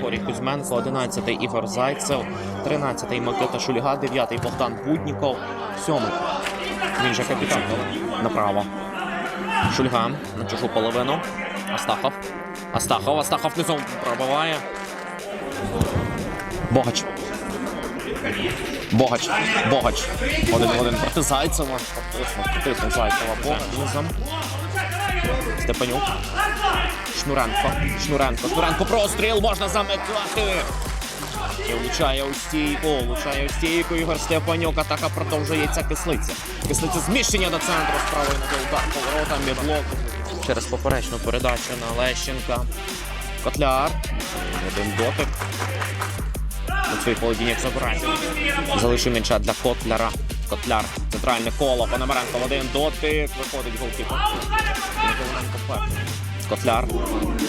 Григорій Кузьменко, 11-й Ігор Зайцев, 13-й Микита Шульга, 9-й Богдан Будніков, 7-й. Він же капітан направо. Шульга на чужу половину. Астахов. Астахов. Астахов низом пробиває. Богач. Богач. Богач. Один-один проти Зайцева. Тиснув Зайцева. Богач. Степанюк. Шнуренко. Шнуренко. Шнуренко простріл. Можна замикати. І влучає у стійку, влучає у стійку Ігор Степанюк. Атака продовжується кислиця. Кислиця зміщення до центру з правої ноги удар поворотом від блоку. Через поперечну передачу на Лещенка. Котляр. Один дотик. Оцей холодінняк забирає. Залишив м'яча для Котляра. Котляр. Центральне коло. Пономаренко один дотик. Виходить голкіпер. Котляр.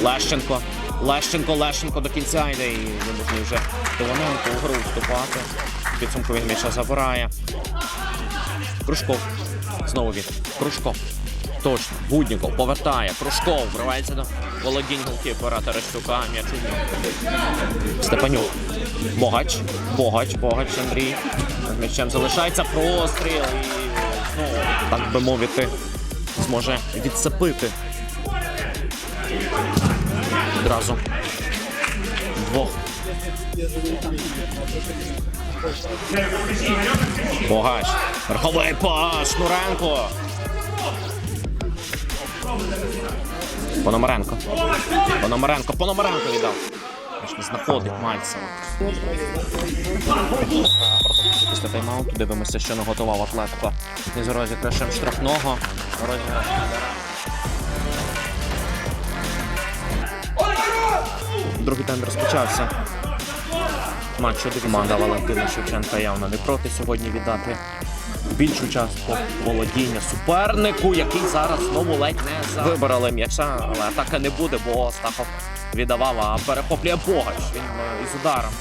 Лещенко. Лещенко, Лещенко до кінця йде і вимушений вже Іваненко у гру вступати. Підсумку він м'яча забирає. Кружков. Знову він. Кружков. Точно. Будніков повертає. Кружков вривається до володінь голкіпера Терещука. М'яч. Степанюк. Богач. Богач. Богач Андрій. М'ячем залишається простріл і знову, так би мовити, зможе відцепити Одразу. Двох. Богач. Верховий пас. Шнуренко. Пономаренко. Пономаренко. Пономаренко віддав. Не знаходить Мальцева. Після тайм-ауту дивимося, що наготував Атлетико. Із розіграшем штрафного. Розіграш. Другий тайм розпочався. Матч один команда Валентина Шевченка явно не проти сьогодні віддати більшу частку володіння супернику, який зараз знову ледь не за вибороли м'яча, але атака не буде, бо Стахов віддавав, а перехоплює Богач. Він е, із ударом.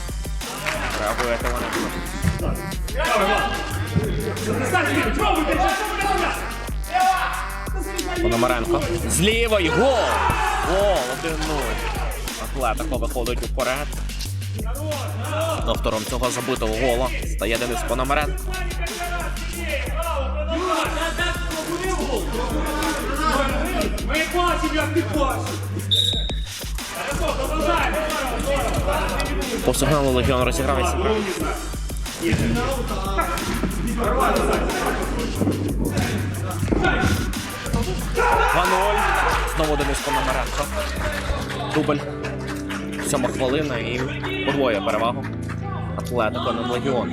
Реагує Коваленко. Пономаренко. З лівої гол! Гол! 1-0. Атлетико виходить уперед. Автором цього забитого гола стає Денис Пономаренко. Ми бачимо, як ти. По сигналу Легіон розіграється. Ганоль. Знову Денис Пономаренко. Дубль. Сьома хвилина і подвоє перевагу. Атлетико над Легіон.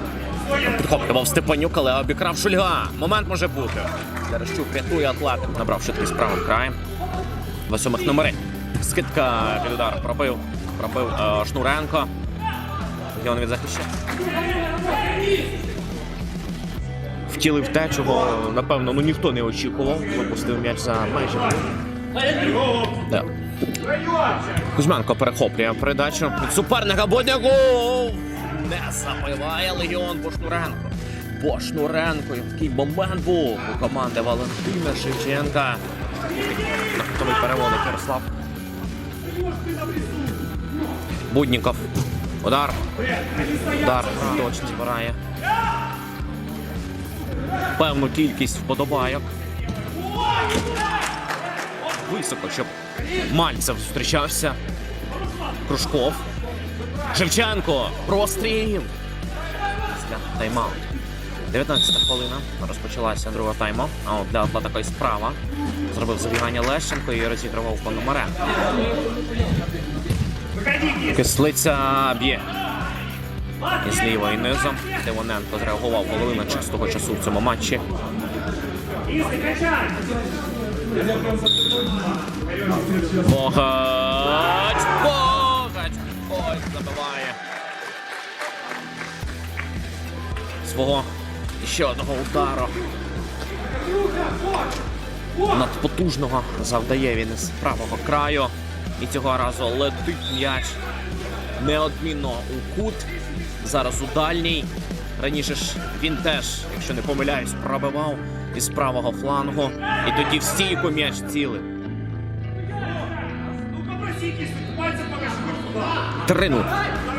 Підхоплював Степанюк, але обікрав Шульга. Момент може бути. Терещук рятує Атлетик, набрав швидкість правим краєм. Восьмих номери. Скидка під удар пробив. Пробив е, Шнуренко. Легіон від захищає. Втілив те, чого, напевно, ну ніхто не очікував. Випустив м'яч за. Да. Кузьменко перехоплює передачу. Суперника Бодягу! Не забиває Легіон Бошнуренко. Бошнуренко. Який момент був у команди Валентина Шевченка. Готовий переводить Ярослав. Будніков. Удар. Удар. Точно збирає. Певну кількість вподобайок. Високо, щоб Мальцев зустрічався. Кружков. Шевченко. Простріл. Після тайм-ауту. 19 хвилина. Розпочалася друга тайма. А от для Атлетика і справа. Зробив забігання Лещенко і розігрував Пономаренко. Кислиця б'є. І з лівої низом. Тивоненко зреагував половина чистого часу в цьому матчі. Богач! Свого ще одного удару. Надпотужного завдає він із правого краю. І цього разу летить м'яч неодмінно у кут. Зараз у дальній. Раніше ж він теж, якщо не помиляюсь, пробивав із правого флангу. І тоді в стійку м'яч покажи 3-0.